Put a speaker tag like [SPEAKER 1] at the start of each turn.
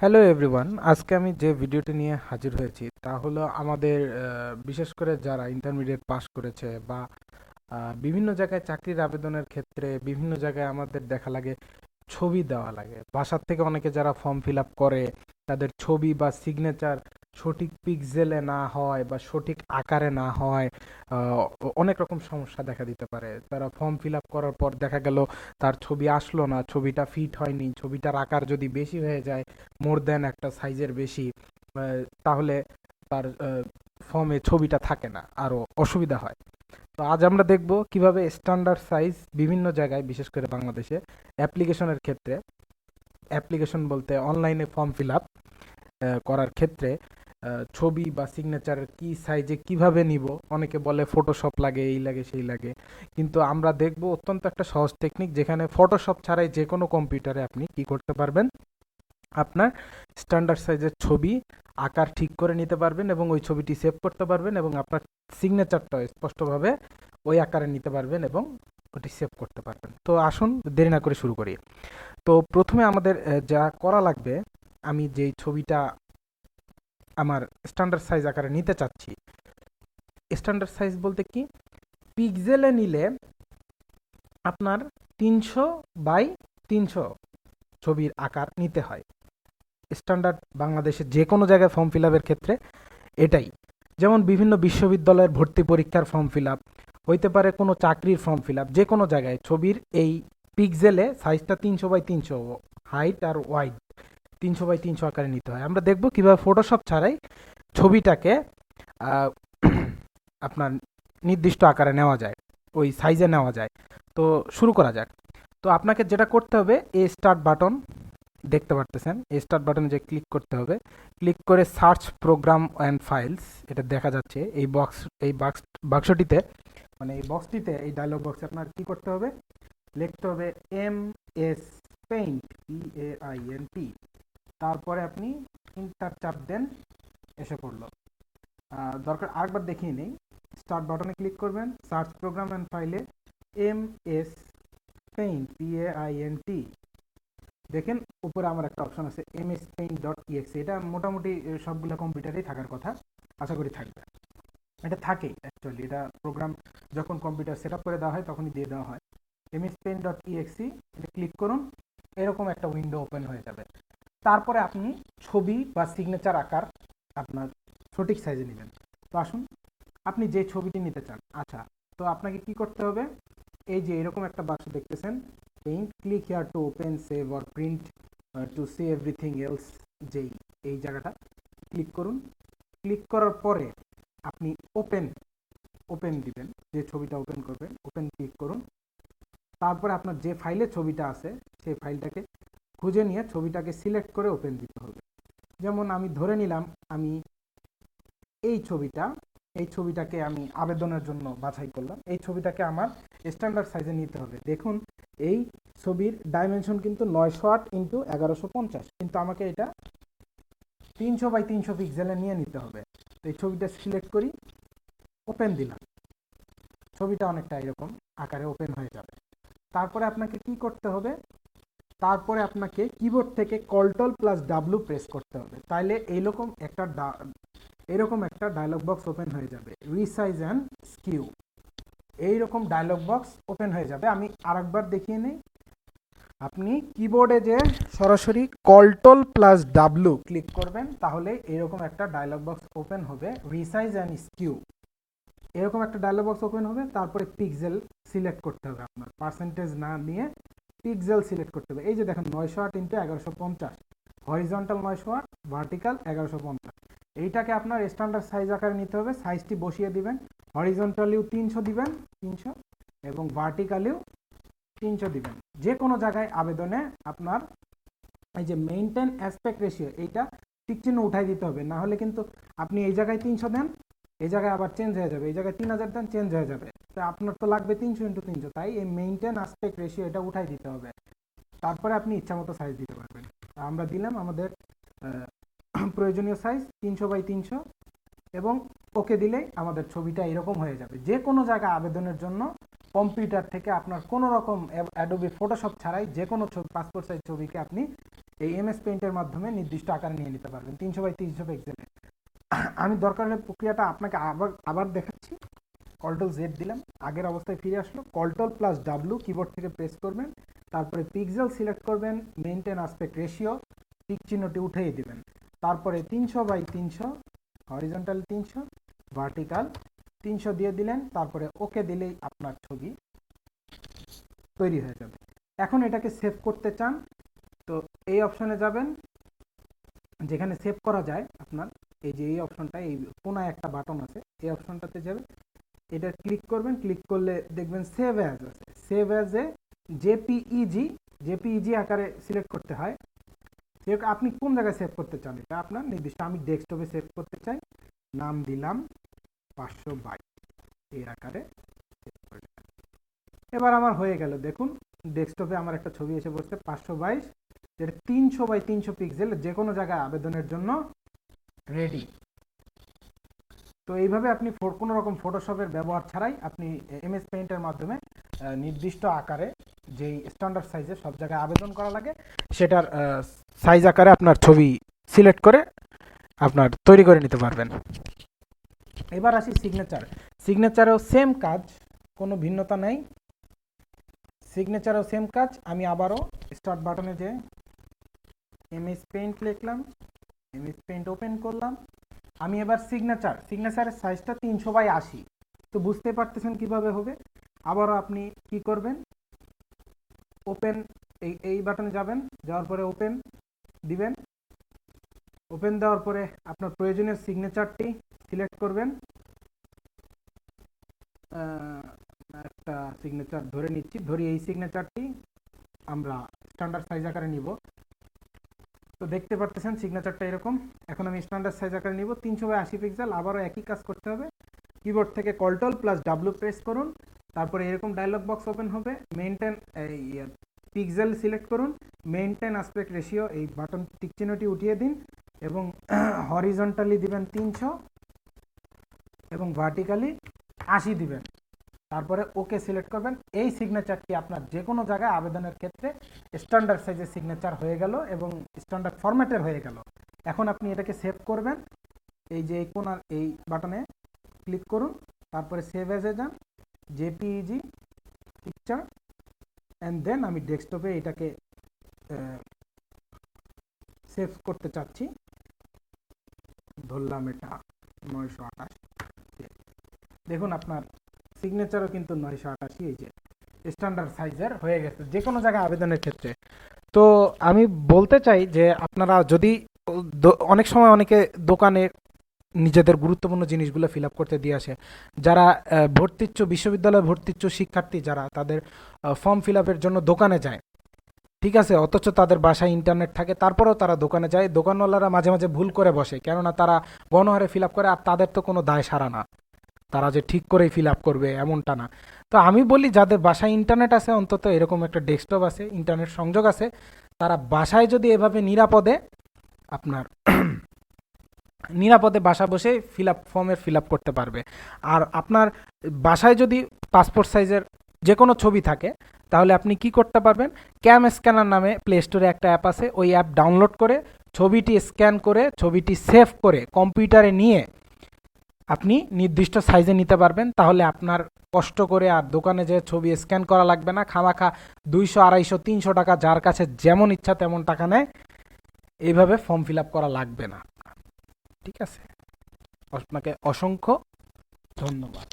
[SPEAKER 1] Hello everyone আজকে আমি যে ভিডিওটি নিয়ে হাজির হয়েছি তা হলো আমাদের বিশেষ করে যারা ইন্টারমিডিয়েট পাস করেছে বা বিভিন্ন জায়গায় চাকরির আবেদনের ক্ষেত্রে বিভিন্ন জায়গায় আমাদের দেখা লাগে, ছবি দেওয়া লাগে। বাসার থেকে অনেকে যারা ফর্ম ফিল আপ করে, তাদের ছবি বা সিগনেচার সঠিক পিক্সেলে না হয় বা সঠিক আকারে না হয় অনেক রকম সমস্যা দেখা দিতে পারে। তারা ফর্ম ফিল আপ করার পর দেখা গেল তার ছবি আসলো না, ছবিটা ফিট হয়নি, ছবিটার আকার যদি বেশি হয়ে যায় মোর দেন একটা সাইজের বেশি তাহলে তার ফর্মে ছবিটা থাকে না আরও অসুবিধা হয়। তো আজ আমরা দেখব কীভাবে স্ট্যান্ডার্ড সাইজ বিভিন্ন জায়গায়, বিশেষ করে বাংলাদেশে অ্যাপ্লিকেশনের ক্ষেত্রে অ্যাপ্লিকেশন বলতে অনলাইনে ফর্ম ফিল আপ করার ক্ষেত্রে ছবি বা সিগনেচার কি সাইজে কীভাবে নিব? অনেকে বলে ফটোশপ লাগে, এই লাগে, সেই লাগে। কিন্তু আমরা দেখব অত্যন্ত একটা সহজ টেকনিক যেখানে ফটোশপ ছাড়াই যে কোনো কম্পিউটারে আপনি কি করতে পারবেন? আপনার স্ট্যান্ডার্ড সাইজের ছবি আকার ঠিক করে নিতে পারবেন এবং ওই ছবিটি সেভ করতে পারবেন এবং আপনার সিগনেচারটাও স্পষ্টভাবে ওই আকারে নিতে পারবেন এবং ওটি সেভ করতে পারবেন। তো আসুন, দেরি না করে শুরু করি। তো প্রথমে আমাদের যা করা লাগবে, আমি যেই ছবিটা স্ট্যান্ডার্ড সাইজ আকারে নিতে চাচ্ছি। স্ট্যান্ডার্ড সাইজ বলতে কি? পিক্সেলে নিলে আপনার তিনশো বাই তিনশো ছবির আকার নিতে হয়। স্ট্যান্ডার্ড বাংলাদেশের যে কোনো জায়গায় ফর্ম ফিল আপের ক্ষেত্রে এটাই। যেমন বিভিন্ন বিশ্ববিদ্যালয়ের ভর্তি পরীক্ষার ফর্ম ফিল আপ হইতে পারে কোনো চাকরির ফর্ম ফিল আপ যে কোনো জায়গায় ছবির এই পিক্সেলে সাইজটা তিনশো বাই তিনশো হাইট আর ওয়াইড তিনশো বাই তিনশো আকারে নিতে হয়। আমরা দেখব কীভাবে ফটোশপ ছাড়াই ছবিটাকে আপনার নির্দিষ্ট আকারে নেওয়া যায়, ওই সাইজে নেওয়া যায়। তো শুরু করা যাক। তো আপনাকে যেটা করতে হবে, এ স্টার্ট বাটন দেখতে পারতেছেন। এই স্টার্ট বাটনে যে ক্লিক করতে হবে ক্লিক করে সার্চ প্রোগ্রাম অ্যান্ড ফাইলস এটা দেখা যাচ্ছে। এই বক্স এই বাক্স বাক্সটিতে মানে এই বক্সটিতে এই ডায়লগ বক্সে আপনার কি করতে হবে? লিখতে হবে M S paint P A I N T তারপরে আপনি ইন্টার চাপ দেন, এসে পড়ল। দরকার আরেকবার দেখিয়ে নেই। স্টার্ট বাটনে ক্লিক করবেন, সার্চ প্রোগ্রাম অ্যান্ড ফাইলে M S paint P A I N T. দেখেন, উপরে আমার একটা অপশন আছে, M S paint dot exe এটা মোটামুটি সবগুলো কম্পিউটারেই থাকার কথা, আশা করি থাকবে। এটা থাকেই অ্যাকচুয়ালি এটা প্রোগ্রাম যখন কম্পিউটার সেট করে দেওয়া হয়, তখনই দিয়ে দেওয়া হয়। M S paint dot exe এটা ক্লিক করুন, এরকম একটা উইন্ডো ওপেন হয়ে যাবে। তারপরে আপনি ছবি বা সিগনেচার আকার আপনার সঠিক সাইজে নেবেন। তো আসুন, আপনি যে ছবিটি নিতে চান আচ্ছা তো আপনাকে কি করতে হবে? এই যে এরকম একটা বাক্স দেখতেছেন paint click here to open save or print to see everything else যেই, এই জায়গাটা ক্লিক করুন। ক্লিক করার পরে আপনি ওপেন ওপেন দিবেন, যে ছবিটা ওপেন করবেন ওপেন ক্লিক করুন। তারপরে আপনার যে ফাইলে ছবিটা আছে, সেই ফাইলটাকে খুঁজে নিয়ে ছবিটাকে সিলেক্ট করে ওপেন দিতে হবে। যেমন আমি ধরে নিলাম, আমি এই ছবিটা, এই ছবিটাকে আমি আবেদনের জন্য বাছাই করলাম। এই ছবিটাকে আমার স্ট্যান্ডার্ড সাইজে নিতে হবে। দেখুন, এই ছবির ডাইমেনশন কিন্তু নয়শো আট ইন্টু এগারোশো পঞ্চাশ। কিন্তু আমাকে এটা তিনশো বাই তিনশো পিক্সেলে নিয়ে নিতে হবে। তো এই ছবিটা সিলেক্ট করি ওপেন দিলাম। ছবিটা অনেকটা এরকম আকারে ওপেন হয়ে যাবে। তারপরে আপনাকে কি করতে হবে? তারপরে আপনাকে কিবোর্ড থেকে কন্ট্রোল প্লাস ডাব্লু প্রেস করতে হবে। তাইলে এইরকম একটা এরকম একটা ডায়লগ বক্স ওপেন হয়ে যাবে। রিসাইজ অ্যান্ড স্কিউ এইরকম ডায়লগ বক্স ওপেন হয়ে যাবে। আমি আরেকবার দেখিয়ে নিই। আপনি কিবোর্ডে যে সরাসরি কন্ট্রোল প্লাস ডাব্লু ক্লিক করবেন, তাহলে এরকম একটা ডায়লগ বক্স ওপেন হবে। রিসাইজ অ্যান্ড স্কিউ এরকম একটা ডায়লগ বক্স ওপেন হবে। তারপরে পিক্সেল সিলেক্ট করতে হবে আপনার। পার্সেন্টেজ না নিয়ে পিক্সেল সিলেক্ট করতে হবে। এই যে দেখেন, নয়শো আট ইন্টু এগারোশো পঞ্চাশ। হরিজন্টাল নয়শো আট ভার্টিক্যাল এগারোশো পঞ্চাশ। এইটাকে আপনার স্ট্যান্ডার্ড সাইজ আকারে নিতে হবে। সাইজটি বসিয়ে দিবেন। হরিজন্টালিও তিনশো দিবেন, তিনশো, এবং ভার্টিক্যালিও তিনশো দিবেন। যে কোনো জায়গায় আবেদনে আপনার এই যে মেইনটেন অ্যাসপেক্ট রেশিও এইটা চিহ্ন উঠাই দিতে হবে। না হলে কিন্তু আপনি এই জায়গায় তিনশো দেন, এই জায়গায় আবার চেঞ্জ হয়ে যাবে। এই জায়গায় তিন হাজার দেন চেঞ্জ হয়ে যাবে। তো আপনার তো লাগবে তিনশো ইন্টু তিনশো, তাই এই মেইনটেন অ্যাসপেক্ট রেশিও এটা উঠাই দিতে হবে। তারপরে আপনি ইচ্ছা মতো সাইজ দিতে পারবেন। আমরা দিলাম আমাদের প্রয়োজনীয় সাইজ তিনশো বাই তিনশো এবং ওকে দিলেই আমাদের ছবিটা এরকম হয়ে যাবে। যে কোনো জায়গায় আবেদনের জন্য কম্পিউটার থেকে আপনার কোনো রকম অ্যাডোবি ফটোশপ ছাড়াই যে কোনো ছবি পাসপোর্ট সাইজ ছবিকে আপনি এই এমএস পেইন্টের মাধ্যমে নির্দিষ্ট আকারে নিয়ে নিতে পারবেন। তিনশো বাই তিনশো পিক্সেলে আমি দরকার হলে প্রক্রিয়াটা আপনাকে আবার আবার দেখাচ্ছি। কন্ট্রোল জেড দিলাম, আগের অবস্থায় ফিরে আসলো। কন্ট্রোল প্লাস ডাব্লু কিবোর্ড থেকে প্রেস করবেন, তারপরে পিক্সেল সিলেক্ট করবেন মেনটেন আসপেক্ট রেশিও টিক চিহ্নটি উঠিয়ে দিবেন। তারপরে তিনশো বাই তিনশো হরিজন্টাল তিনশো ভার্টিক্যাল তিনশো দিয়ে দিলেন, তারপরে ওকে দিলেই আপনার ছবি তৈরি হয়ে যাবে। এখন এটাকে সেভ করতে চান, তো এই অপশনে যাবেন। যেখানে সেভ করা যায় আপনার, এই যে এই অপশনটা এই কোনায় একটা বাটন আছে, এই অপশনটাতে যাবে এটা ক্লিক করবেন ক্লিক করলে দেখবেন সেভ অ্যাজ আছে। Save as a JPEG JPEG আকারে সিলেক্ট করতে হয়। আপনি কোন জায়গায় সেভ করতে চান? এটা আপনার নির্দিষ্ট, আমি ডেস্কটপে সেভ করতে চাই। নাম দিলাম, পাঁচশো বাইশ। এই আকারে এবার আমার হয়ে গেল, দেখুন ডেস্কটপে আমার একটা ছবি এসে বসছে পাঁচশো বাইশ। যেটা তিনশো বাই তিনশো পিক্সেল যে কোনো জায়গায় আবেদনের জন্য রেডি তো এইভাবে আপনি কোনো রকম ফটোশপের ব্যবহার ছাড়াই আপনি এমএস পেইন্টের মাধ্যমে নির্দিষ্ট আকারে যেই স্ট্যান্ডার্ড সাইজে সব জায়গায় আবেদন করা লাগে, সেটার সাইজ আকারে আপনার ছবি সিলেক্ট করে আপনার তৈরি করে নিতে পারবেন। এবার আসি সিগনেচার সিগনেচারেও সেম কাজ, কোনো ভিন্নতা নেই। সিগনেচারেও সেম কাজ, আমি আবারও স্টার্ট বাটনে যে এমএস পেইন্ট লিখলাম এমএস পেইন্ট ওপেন করলাম। আমি এবার সিগনেচার সিগনেচারের সাইজটা তিনশো বাই আশি। তো বুঝতে পারতেছেন কীভাবে হবে? আবারও আপনি কি করবেন? ওপেন এই এই বাটনে যাবেন, যাওয়ার পরে ওপেন দিবেন। ওপেন দেওয়ার পরে আপনার প্রয়োজনীয় সিগনেচারটি সিলেক্ট করবেন। একটা সিগনেচার ধরে নিচ্ছি। ধরি এই সিগনেচারটি আমরা স্ট্যান্ডার্ড সাইজ আকারে নিব। তো দেখতে পারতেছেন সিগনেচারটা এরকম। এখন আমি স্ট্যান্ডার্ড সাইজ আকারে নিব। তিনশো বাই আশি পিক্সেল আবারও একই কাজ করতে হবে। কিবোর্ড থেকে কন্ট্রোল প্লাস ডাব্লু প্রেস করুন। তারপরে এরকম ডায়লগ বক্স ওপেন হবে। মেনটেন এই পিক্সেল সিলেক্ট করুন। মেনটেন আসপেক্ট রেশিও এই বাটন টিক চিহ্নটি উঠিয়ে দিন এবং হরিজন্টালি দিবেন তিনশো এবং ভার্টিক্যালি আশি দিবেন। তারপরে ওকে সিলেক্ট করবেন। এই সিগনেচারটি আপনার যে কোনো জায়গায় আবেদনের ক্ষেত্রে স্ট্যান্ডার্ড সাইজের সিগনেচার হয়ে গেল এবং স্ট্যান্ডার্ড ফরম্যাটের হয়ে গেল। এখন আপনি এটাকে সেভ করবেন। এই যে এই কোনার এই বাটনে ক্লিক করুন। তারপরে সেভ এজে যান। জেপিইজি পিকচার অ্যান্ড দেন আমি ডেস্কটপে এটাকে সেভ করতে চাচ্ছি। ধরলাম এটা নয়শো আঠাশ। দেখুন আপনার সিগনেচারও কিন্তু নয়শো আটাশি এই যে স্ট্যান্ডার্ড সাইজের হয়ে গেছে যে কোনো জায়গায় আবেদনের ক্ষেত্রে। তো আমি বলতে চাই যে আপনারা যদি অনেক সময় অনেকে দোকানে নিজেদের গুরুত্বপূর্ণ জিনিসগুলো ফিল আপ করতে দিয়ে আসে। যারা ভর্তিচ্ছ, বিশ্ববিদ্যালয়ে ভর্তিচ্ছ শিক্ষার্থী যারা, তাদের ফর্ম ফিল আপের জন্য দোকানে যায়। ঠিক আছে? অথচ তাদের বাসায় ইন্টারনেট থাকে, তারপরেও তারা দোকানে যায়। দোকানওয়ালারা মাঝে মাঝে ভুল করে বসে, কেননা তারা গণহারে ফিল আপ করে আর তাদের তো কোনো দায় সারা না। তারা যে ঠিক করেই ফিল আপ করবে এমনটা না। তো আমি বলি, যাদের বাসায় ইন্টারনেট আছে, অন্তত এরকম একটা ডেস্কটপ আছে ইন্টারনেট সংযোগ আছে, তারা বাসায় যদি এভাবে নিরাপদে আপনার নিরাপদে বাসা বসে ফিল আপ ফর্মের ফিল আপ করতে পারবে। আর আপনার বাসায় যদি পাসপোর্ট সাইজের যে কোনো ছবি থাকে, তাহলে আপনি কি করতে পারবেন? ক্যাম স্ক্যানার নামে প্লে স্টোরে একটা অ্যাপ আছে, ওই অ্যাপ ডাউনলোড করে ছবিটি স্ক্যান করে, ছবিটি সেভ করে কম্পিউটারে নিয়ে আপনি নির্দিষ্ট সাইজে নিতে পারবেন, তাহলে আপনার কষ্ট করে আর দোকানে যে ছবি স্ক্যান করা লাগবে না, খামাখা দুইশো, আড়াইশো, তিনশো টাকা যার কাছে যেমন ইচ্ছা তেমন টাকা নেয়, এইভাবে ফর্ম ফিল আপ করা লাগবে না। ঠিক আছে? আপনাকে অসংখ্য ধন্যবাদ।